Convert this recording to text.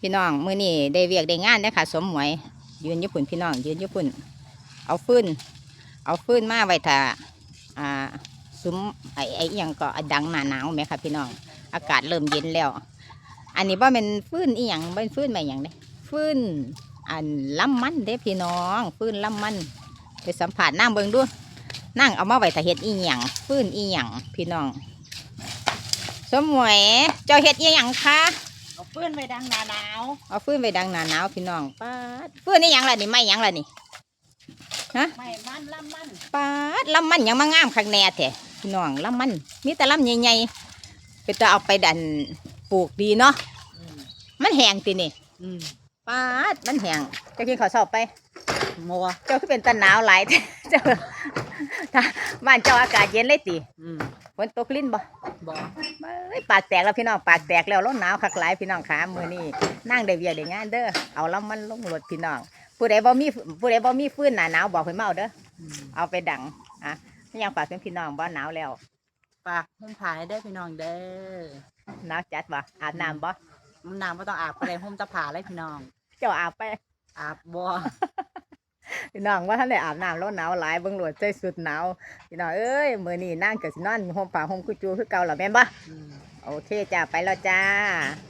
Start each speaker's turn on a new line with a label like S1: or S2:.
S1: พี่น้องมือนี้ได้เวียกได้งานเด้ค่ะ สมหวยยืนญี่ปุ่นพี่น้องยืนญี่ปุ่น เอาฟืนเอาฟืนมาไว้ถ้าอ่าซุ้มไอ้ไอ้อิหยังก็ดังหนาหนาวไหมค่ะพี่น้อง อากาศเริ่มเย็นแล้ว อันนี้ว่าเป็นฟืนอีหยังเป็นฟืนแบบหยังเด้ฟืนอันล้ำมันเด้พี่น้องฟืนล้ำมัน ไปสัมผัสนั่งเบิ่งดูนั่งเอามาไว้ถ้าเฮ็ดอีหยังฟืนอีหยังพี่น้อง สมหวยเจ้าเฮ็ดอีหยังคะ
S2: เอาปืนไปดังหนาหนาว
S1: เอาฟืนไปดังหนาหนาวพี่น้องป้าดฟืนนี่หยังล่ะนี่ไม่หยังล่ะนี่
S2: ไม่มันลำมัน
S1: ป้าดลำมันหยังมางามคักแน่แท้พี่น้องลำมันมีแต่ลำใหญ่ๆเป็นตาเอาไปดันปลูกดีเนาะ
S2: อืม
S1: มันแห้งตินี่
S2: อืม
S1: ป้าดมันแห้งเจะกินข้าวเช้าไป
S2: มัว
S1: เจ้าคือเป็นตาหนาวหลายแท้เจ้าถ้าบ้านเจ้าอากาศเย็นเลยติ
S2: อืม
S1: ฝนตกลิ้นบ่
S2: บอก
S1: เอ้ยปากแตกแล้วพี่น้องปากแตกแล้วร้อนหนาวคักหลายพี่น้องขามือนี่นั่งได้เวียกได้งานเด้อเอาลำมันลงรถพี่น้อง ผู้ใดบ่มีผู้ใดบ่มีฟืนหนาหนาวบอกเพิ่นมาเอาเด้อ
S2: อืม
S1: เอาไปดังอะไม่ยังฝากถึงพี่น้องบ่หนาวแล้ว
S2: ฝากหุ้มผายได้อพี่น้องเด้อ
S1: หนาวจัดบ่อาบน้ำบ่
S2: มันน้ำไม่ต้องอาบก็ได้หุ้มตะผาเลยพี่น้อง
S1: เจ้าอาบไป
S2: อาบบั
S1: พี่น้องว่าท่านได้อาบน้ำแล้วหนาวหลายเบิ่งโหลดใจสุดหนาวพี่น้องเอ้ยมื้อนี้นั่งก็สินอนห่มผ้าห่มกุจูคือเก่าล่ะแม่นบ่
S2: อืม
S1: โอเคจ้าไปแล้วจ้า
S2: จ